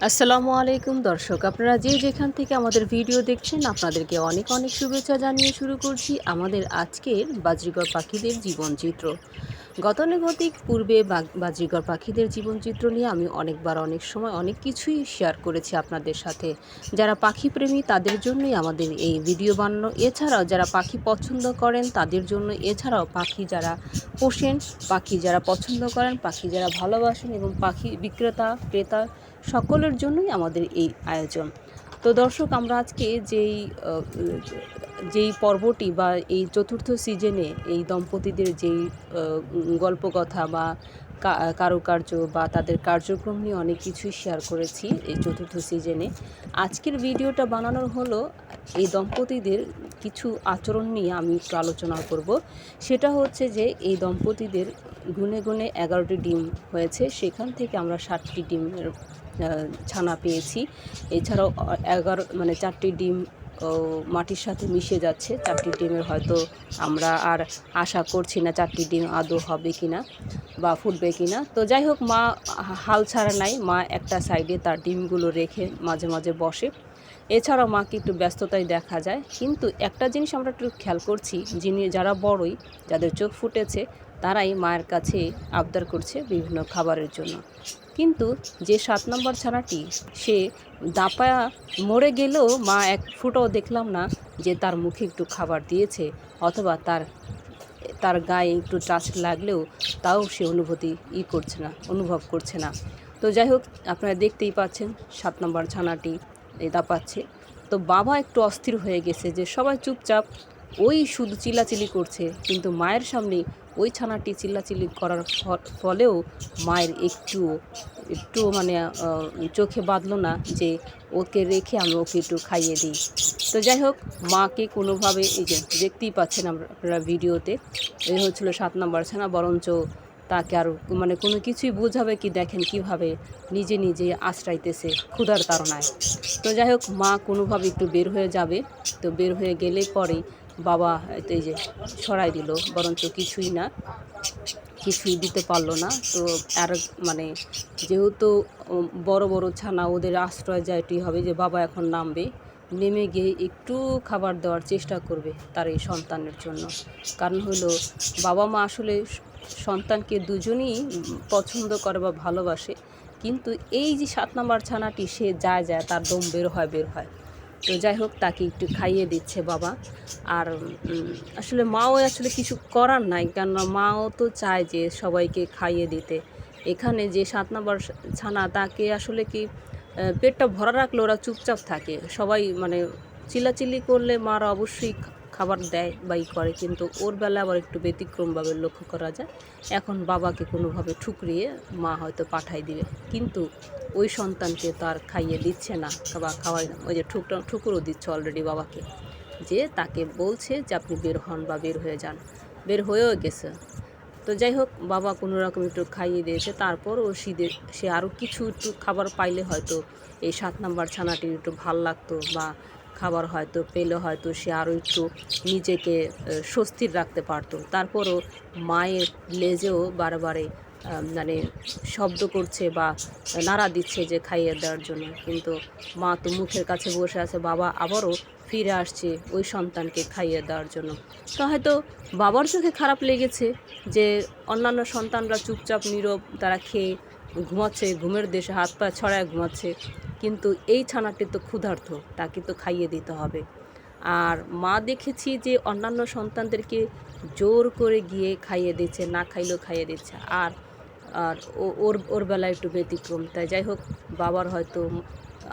আসসালামু আলাইকুম, দর্শক। আপনারা যে যেখান থেকে আমাদের ভিডিও দেখছেন, আপনাদেরকে অনেক অনেক শুভেচ্ছা জানিয়ে শুরু করছি আমাদের আজকের বাজরিগর পাখিদের জীবনচিত্র। গতানুগতিক পূর্বে বা- বাজরিগর পাখিদের জীবনচিত্র নিয়ে আমি অনেকবার, অনেক সময় অনেক কিছুই শেয়ার করেছি আপনাদের সাথে। যারা পাখি প্রেমী, তাদের জন্যই আমাদের এই ভিডিও বানানো। এছাড়াও যারা পাখি পছন্দ করেন, তাদের জন্য এছাড়াও পাখি যারা পোষেন, পাখি যারা পছন্দ করেন, পাখি যারা ভালোবাসেন এবং পাখি বিক্রেতা, ক্রেতা সকলের জন্যই আমাদের এই আয়োজন। তো দর্শক, আমরা আজকে যেই যেই পর্বটি বা এই চতুর্থ সিজনে এই দম্পতিদের যেই গল্পকথা বা কারুকার্য বা তাদের কার্যক্রম নিয়ে অনেক কিছুই শেয়ার করেছি এই চতুর্থ সিজনে আজকের ভিডিওটা বানানোর হলো এই দম্পতিদের কিছু আচরণ নিয়ে আমি একটু আলোচনা করব। সেটা হচ্ছে যে এই দম্পতিদের গুনে গুনে এগারোটি ডিম হয়েছে, সেখান থেকে আমরা ষাটটি ডিমের ছানা পেয়েছি। এছাড়াও এগারো মানে চারটি ডিম মাটির সাথে মিশে যাচ্ছে। চারটি ডিমের হয়তো আমরা আর আশা করছি না চারটি ডিম আদৌ হবে কি না বা ফুটবে কি না তো যাই হোক, মা হাল ছাড়া নাই, মা একটা সাইডে তার ডিমগুলো রেখে মাঝে মাঝে বসে। এছাড়াও মাকে একটু ব্যস্ততায় দেখা যায়। কিন্তু একটা জিনিস আমরা একটু খেয়াল করছি, যিনি যারা বড়ই, যাদের চোখ ফুটেছে তারাই মায়ের কাছে আবদার করছে বিভিন্ন খাবারের জন্য। কিন্তু যে সাত নম্বর ছানাটি, সে দাপায়া মরে গেলেও মা এক ফুটাও দেখলাম না যে তার মুখে একটু খাবার দিয়েছে অথবা তার তার গায়ে একটু টাচ লাগলেও তাও সে অনুভূতি ই করছে না, অনুভব করছে না। তো যাই হোক, আপনারা দেখতেই পাচ্ছেন সাত নম্বর ছানাটি এ দাপাচ্ছে। তো বাবা একটু অস্থির হয়ে গেছে যে সবাই চুপচাপ ওই শুধু চিলাচিলি করছে, কিন্তু মায়ের সামনে ওই ছানাটি চিল্লাচিল্লি করার ফলেও মায়ের একটু একটু মানে চোখে বাঁধলো না যে ওকে রেখে আমি ওকে একটু খাইয়ে দিই। তো যাই হোক, মাকে কোনোভাবে এই যে দেখতেই পাচ্ছেন আমরা- ভিডিওতে, এই হচ্ছিল সাত নম্বর ছানা, বরঞ্চ তাকে আর মানে কোনো কিছুই বোঝাবে কি দেখেন কীভাবে নিজে নিজে আশ্রাইতেছে ক্ষুধার তাড়নায়। তো যাই হোক, মা কোনোভাবে একটু বের হয়ে যাবে। তো বের হয়ে গেলে পরেই বাবা এই যে সরাই দিল, বরঞ্চ কিছুই না, কিছুই দিতে পারল না। তো আর মানে যেহেতু বড় বড় ছানা ওদের আশ্রয় যায়টি হবে যে বাবা এখন নামবে, নেমে গিয়ে একটু খাবার দেওয়ার চেষ্টা করবে তার এই সন্তানের জন্য। কারণ হলো, বাবা মা আসলে সন্তানকে দুজনই পছন্দ করে বা ভালোবাসে, কিন্তু এই যে সাত নম্বর ছানাটি সে যায় যায় তার দম বের হয় বের হয়। তো যাই হোক, তাকে একটু খাইয়ে দিচ্ছে বাবা। আর আসলে মাও আসলে কিছু করার নাই, কেননা মাও তো চায় যে সবাইকে খাইয়ে দিতে। এখানে যে সাত নম্বর ছানা, তাকে আসলে কি পেটটা ভরা রাখলে ওরা চুপচাপ থাকে। সবাই মানে চিলাচিলি করলে মারা অবশ্যই খাবার দেয় বা ই করে, কিন্তু ওর বেলা আবার একটু ব্যতিক্রমভাবে লক্ষ্য করা যায়। এখন বাবাকে কোনোভাবে ঠুকরিয়ে মা হয়তো পাঠাই দিবে। কিন্তু ওই সন্তানকে তো আর খাইয়ে দিচ্ছে না, বা খাওয়াই না। ওই যে ঠুকটা ঠুকুরও দিচ্ছে অলরেডি বাবাকে। যে তাকে বলছে যে আপনি বের হন বা বের হয়ে যান। বের হয়েও গেছে। তো যাই হোক, বাবা কোনো রকম একটু খাইয়ে দিয়েছে। তারপর ও শীতে সে আরও কিছু একটু খাবার পাইলে হয়তো এই সাত নাম্বার ছানাটির একটু ভালো লাগতো বা খাবার হয়তো পেলে হয়তো সে আরও একটু নিজেকে স্বস্তির রাখতে পারতো। তারপরও মায়ের লেজেও বারে বারে মানে শব্দ করছে বা নাড়া দিচ্ছে যে খাইয়ে দেওয়ার জন্য। কিন্তু মা তো মুখের কাছে বসে আছে, বাবা আবারও ফিরে আসছে ওই সন্তানকে খাইয়ে দেওয়ার জন্য। তো হয়তো বাবার চোখে খারাপ লেগেছে যে অন্যান্য সন্তানরা চুপচাপ, নীরব, তারা খেয়ে ঘুমাচ্ছে, ঘুমের দেশে হাত পা ছড়ায় ঘুমাচ্ছে। কিন্তু এই ছানাটি তো ক্ষুধার্ত, তাকে তো খাইয়ে দিতে হবে। আর মা দেখেছি যে অন্যান্য সন্তানদেরকে জোর করে গিয়ে খাইয়ে দিচ্ছে, না খাইলেও খাইয়ে দিচ্ছে। আর আর ওর ওর বেলায় একটু ব্যতিক্রম। তাই যাই হোক, বাবার হয়তো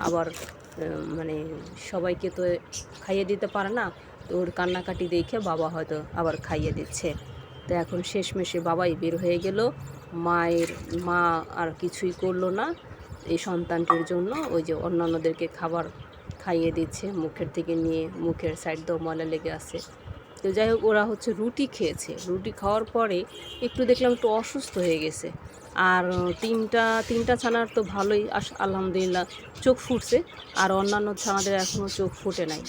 আবার মানে সবাইকে তো খাইয়ে দিতে পারে না। তো ওর কান্নাকাটি দেখে বাবা হয়তো আবার খাইয়ে দিচ্ছে। তো এখন শেষমেশে বাবাই বের হয়ে গেল। মায়ের, মা আর কিছুই করল না। এই সন্তানটির জন্য ওই যে অন্যান্যদেরকে খাবার খাইয়ে দিচ্ছে, মুখের থেকে নিয়ে মুখের সাইড দিয়েও ময়লা লেগে আছে। তো যাই হোক, ওরা হচ্ছে রুটি খেয়েছে। রুটি খাওয়ার পরে একটু দেখলাম একটু অসুস্থ হয়ে গেছে। আর তিনটা তিনটা ছানার তো ভালোই, আস- আলহামদুলিল্লাহ, চোখ ফুটছে। আর অন্যান্য ছানাদের এখনও চোখ ফুটে নাই।